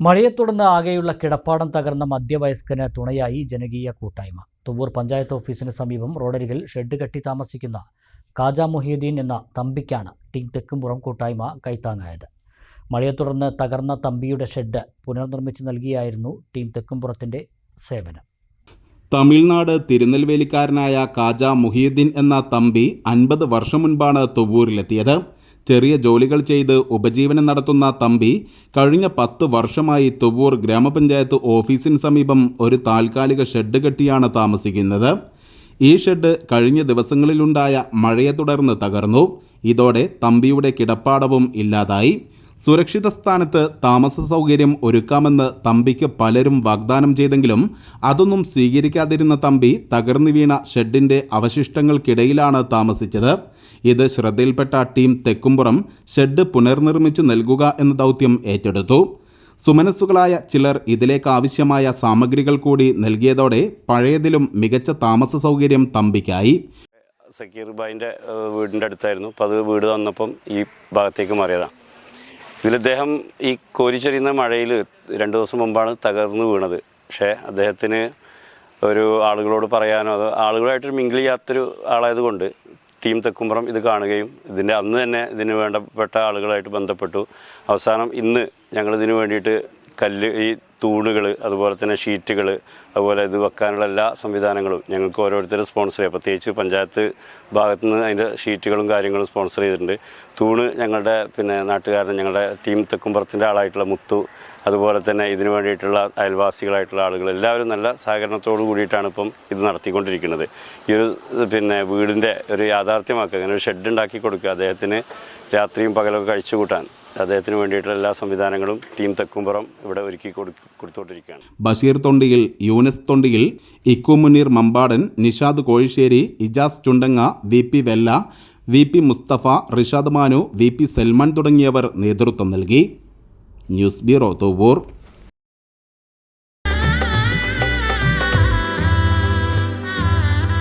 മഴയെ തുടർന്ന് ആകെയുള്ള കിടപ്പാടം തകർന്ന മധ്യവയസ്കന് തുണയായി ജനകീയ കൂട്ടായ്മ. തുവൂർ പഞ്ചായത്ത് ഓഫീസിന് സമീപം റോഡരികിൽ ഷെഡ് കെട്ടി താമസിക്കുന്ന കാജ മുഹീദ്ദീൻ എന്ന തമ്പിക്കാണ് ടീം തെക്കുംപുറം കൂട്ടായ്മ കൈത്താങ്ങായത്. മഴയെ തുടർന്ന് തകർന്ന തമ്പിയുടെ ഷെഡ് പുനർനിർമ്മിച്ച് നൽകിയായിരുന്നു ടീം തെക്കുംപുറത്തിന്റെ സേവനം. തമിഴ്നാട് തിരുനെൽവേലിക്കാരനായ കാജ മുഹീദ്ദീൻ എന്ന തമ്പി അൻപത് വർഷം മുൻപാണ് തുവൂരിലെത്തിയത്. ചെറിയ ജോലികൾ ചെയ്ത് ഉപജീവനം നടത്തുന്ന തമ്പി കഴിഞ്ഞ പത്ത് വർഷമായി തുവൂർ ഗ്രാമപഞ്ചായത്ത് ഓഫീസിന് സമീപം ഒരു താൽക്കാലിക ഷെഡ് കെട്ടിയാണ് താമസിക്കുന്നത്. ഈ ഷെഡ് കഴിഞ്ഞ ദിവസങ്ങളിലുണ്ടായ മഴയെ തുടർന്ന് തകർന്നു. ഇതോടെ തമ്പിയുടെ കിടപ്പാടവും ഇല്ലാതായി. സുരക്ഷിത സ്ഥാനത്ത് താമസ സൗകര്യം ഒരുക്കാമെന്ന് തമ്പിക്ക് പലരും വാഗ്ദാനം ചെയ്തെങ്കിലും അതൊന്നും സ്വീകരിക്കാതിരുന്ന തമ്പി തകർന്നു വീണ ഷെഡിന്റെ അവശിഷ്ടങ്ങൾക്കിടയിലാണ് താമസിച്ചത്. ഇത് ശ്രദ്ധയിൽപ്പെട്ട ടീം തെക്കുംപുറം ഷെഡ് പുനർനിർമ്മിച്ച് നൽകുക എന്ന ദൗത്യം ഏറ്റെടുത്തു. സുമനസ്സുകളായ ചിലർ ഇതിലേക്ക് ആവശ്യമായ സാമഗ്രികൾ കൂടി നൽകിയതോടെ പഴയതിലും മികച്ച താമസ സൗകര്യം തമ്പിക്കായി. സക്കീർ ബായിന്റെ വീടിന്റെ അടുത്തായിരുന്നു. അപ്പോൾ അത് വീട് വന്നപ്പം ഈ ഭാഗത്തേക്ക് മാറിയതാണ് ഇതിൽ അദ്ദേഹം ഈ കോരിച്ചെറിയുന്ന മഴയിൽ രണ്ട് ദിവസം മുമ്പാണ് തകർന്നു വീണത്. പക്ഷേ അദ്ദേഹത്തിന് ഒരു ആളുകളോട് പറയാനോ അത് ആളുകളായിട്ട് മിങ്കിൾ ചെയ്യാത്തൊരു ആളായതുകൊണ്ട് ടീം തെക്കുംപുറം ഇത് കാണുകയും ഇതിന്റെ അന്ന് തന്നെ ഇതിന് വേണ്ടപ്പെട്ട ആളുകളായിട്ട് ബന്ധപ്പെട്ടു. അവസാനം ഇന്ന് ഞങ്ങളിതിനു വേണ്ടിയിട്ട് കല്ല് ഈ തൂണുകൾ അതുപോലെ തന്നെ ഷീറ്റുകൾ അതുപോലെ ഇത് വെക്കാനുള്ള എല്ലാ സംവിധാനങ്ങളും ഞങ്ങൾക്ക് ഓരോരുത്തർ സ്പോൺസർ ചെയ്യാം. പ്രത്യേകിച്ച് പഞ്ചായത്ത് ഭാഗത്തു നിന്ന് അതിന്റെ ഷീറ്റുകളും കാര്യങ്ങളും സ്പോൺസർ ചെയ്തിട്ടുണ്ട്. തൂണ് ഞങ്ങളുടെ പിന്നെ നാട്ടുകാരൻ ഞങ്ങളുടെ ടീം തെക്കുംപുറത്തിന്റെ ആളായിട്ടുള്ള മുത്തു അതുപോലെ തന്നെ ഇതിനു വേണ്ടിയിട്ടുള്ള അയൽവാസികളായിട്ടുള്ള ആളുകൾ എല്ലാവരും നല്ല സഹകരണത്തോടു കൂടിയിട്ടാണ് ഇപ്പം ഇത് നടത്തിക്കൊണ്ടിരിക്കുന്നത്. ഈ ഒരു പിന്നെ വീടിന്റെ ഒരു യാഥാർത്ഥ്യമാക്കുക അങ്ങനെ ഒരു ഷെഡ് ഉണ്ടാക്കി കൊടുക്കുക അദ്ദേഹത്തിന് രാത്രിയും പകലൊക്കെ കഴിച്ചു കൂട്ടാൻ. അദ്ദേഹത്തിന് വേണ്ടിയിട്ടുള്ള എല്ലാ സംവിധാനങ്ങളും ടീം തെക്കുംപുറം ഇവിടെ ഒരുക്കി കൊടുത്തോണ്ടിരിക്കുകയാണ് കൊടുത്തുകൊണ്ടിരിക്കുകയാണ് Basheer Thondiyil Yunus Thondiyil Ikkumuneer Mambadan Nishad Kozhisseri Ijas Chundanga V P Vella V P Mustafa Rishad Manu V P Salman തുടങ്ങിയവർ നേതൃത്വം നൽകി news bureau Thovur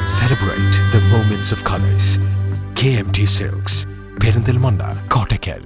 Celebrate the moments of colors. KMT Silks, Perindalmanda, Kottakkal.